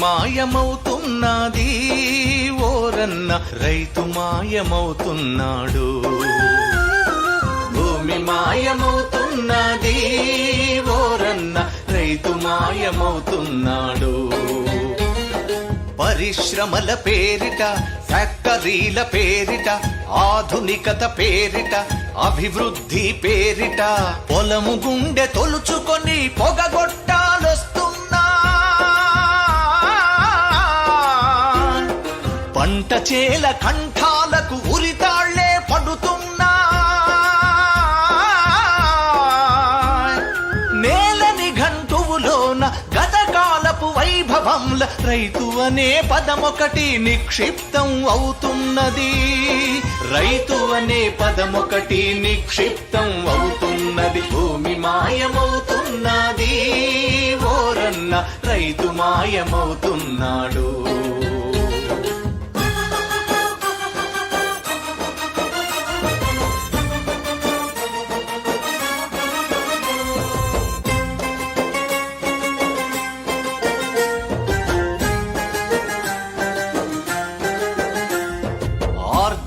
మాయమవుతున్నది. ఓరన్న రైతు మాయమవుతున్నాడు. భూమి మాయమవుతున్నది. ఓరన్న రైతు మాయమవుతున్నాడు. పరిశ్రమల పేరిట ఫ్యాక్టరీల పేరిట ఆధునికత పేరిట అభివృద్ధి పేరిట పొలము గుండె తొలుచుకొని పొగగొట్ట పంట చేల కంఠాలకు ఉరితాళ్ళే పడుతున్నా. నేలని గంటువులోన గతకాలపు వైభవంల రైతు అనే పదమొకటి నిక్షిప్తం అవుతున్నది. రైతు అనే పదమొకటి నిక్షిప్తం అవుతున్నది. భూమి మాయమవుతున్నది. ఓరన్న రైతు మాయమవుతున్నాడు.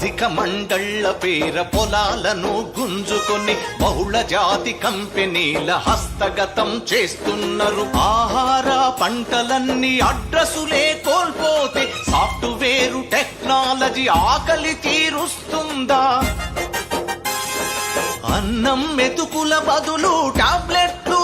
ఆర్థిక మండళ్ళ పేర పొలాలను గుంజుకొని బహుళ జాతి కంపెనీల హస్తగతం చేస్తున్నారు. ఆహార పంటలన్నీ అడ్రసులే కోల్పోతే సాఫ్ట్వేరు టెక్నాలజీ ఆకలి తీరుస్తుందా? అన్నం మెతుకుల బదులు టాబ్లెట్లు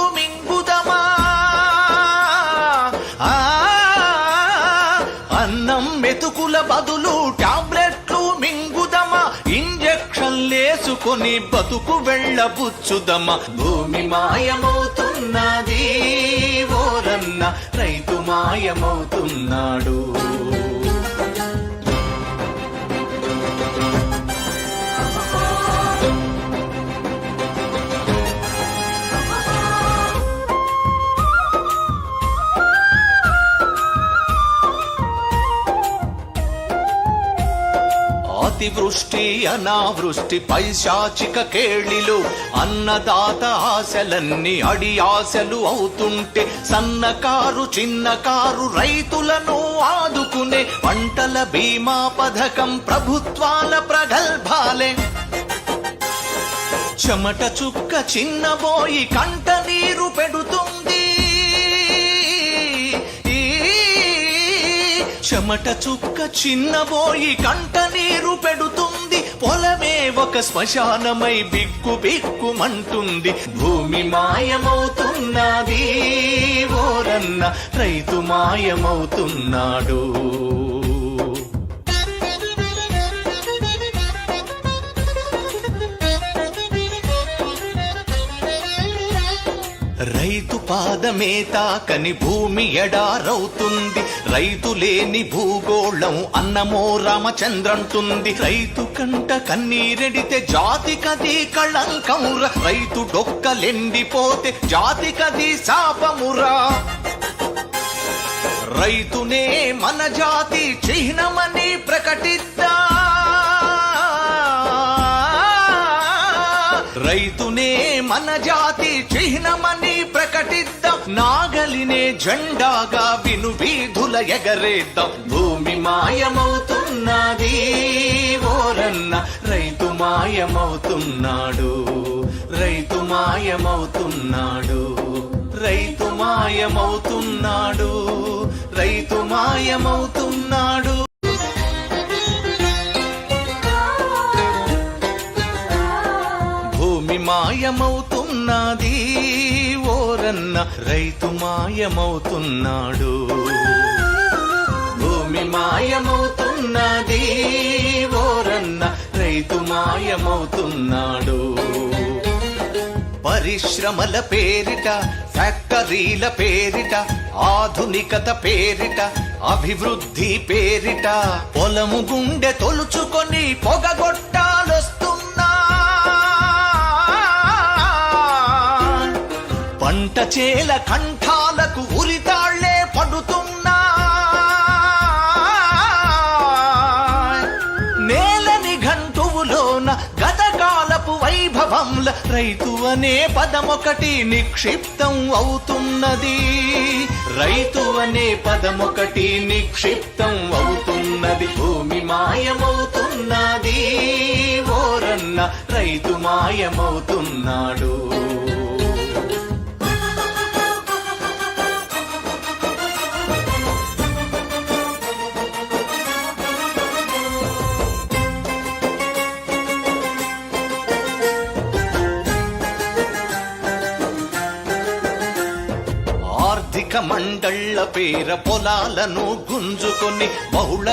కొని బతుకు వెళ్ళబుచ్చుదమా భూమి మాయమవుతున్నది ఓరన్న రైతు మాయమవుతున్నాడు. అతివృష్టి అనావృష్టి పైశాచిక కేళిలు అన్నదాత ఆశలన్నీ అడి ఆశలు అవుతుంటే సన్నకారు చిన్నకారు రైతులను ఆదుకునే పంటల బీమా పథకం ప్రభుత్వాల ప్రగల్భాలే. చెమట చుక్క చిన్నబోయి కంట నీరు పెడుతూ చెమట చుక్క చిన్నబోయి కంట నీరు పెడుతుంది. పొలమే ఒక శ్మశానమై బిక్కు బిక్కుమంటుంది. భూమి మాయమవుతున్నది ఓరన్న రైతు మాయమవుతున్నాడు. పాదమే తాకని భూమి ఎడారవుతుంది రైతు లేని భూగోళం అన్నమో రామచంద్రంటుంది. రైతు కంట కన్నీరెడితే జాతికది కళంకమురా. రైతు డొక్కలెండిపోతే జాతికది శాపమురా. రైతునే మన జాతి చిహ్నమని ప్రకటిద్దా? రైతునే మన జాతి చిహ్నమని ప్రకటిద్దాం. నాగలినే జెండాగా విను వీధుల ఎగరేద్దాం. భూమి మాయమవుతున్నది ఓరన్న. రైతు మాయమవుతున్నాడు రైతు మాయమవుతున్నాడు రైతు మాయమవుతున్నాడు రైతు మాయమవు మాయమవుతున్నది. ఓరన్న రైతు మాయమవుతున్నాడు. భూమి మాయమవుతున్నది. ఓరన్న రైతు మాయమవుతున్నాడు. పరిశ్రమల పేరిట ఫ్యాక్టరీల పేరిట ఆధునికత పేరిట అభివృద్ధి పేరిట పొలము గుండె తొలుచుకొని పొగగొట్ట వంట చేల కంఠాలకు ఉరితాళ్ళే పడుతున్నా. నేలని గంటువులోన గతకాలపు వైభవంల రైతు అనే పదమొకటి నిక్షిప్తం అవుతున్నది. రైతు అనే పదమొకటి నిక్షిప్తం అవుతున్నది. భూమి మాయమవుతున్నది. ఓరన్న రైతు మాయమవుతున్నాడు. ఆర్థిక మండళ్ళ పేర పొలాలను గుంజుకొని బహుళ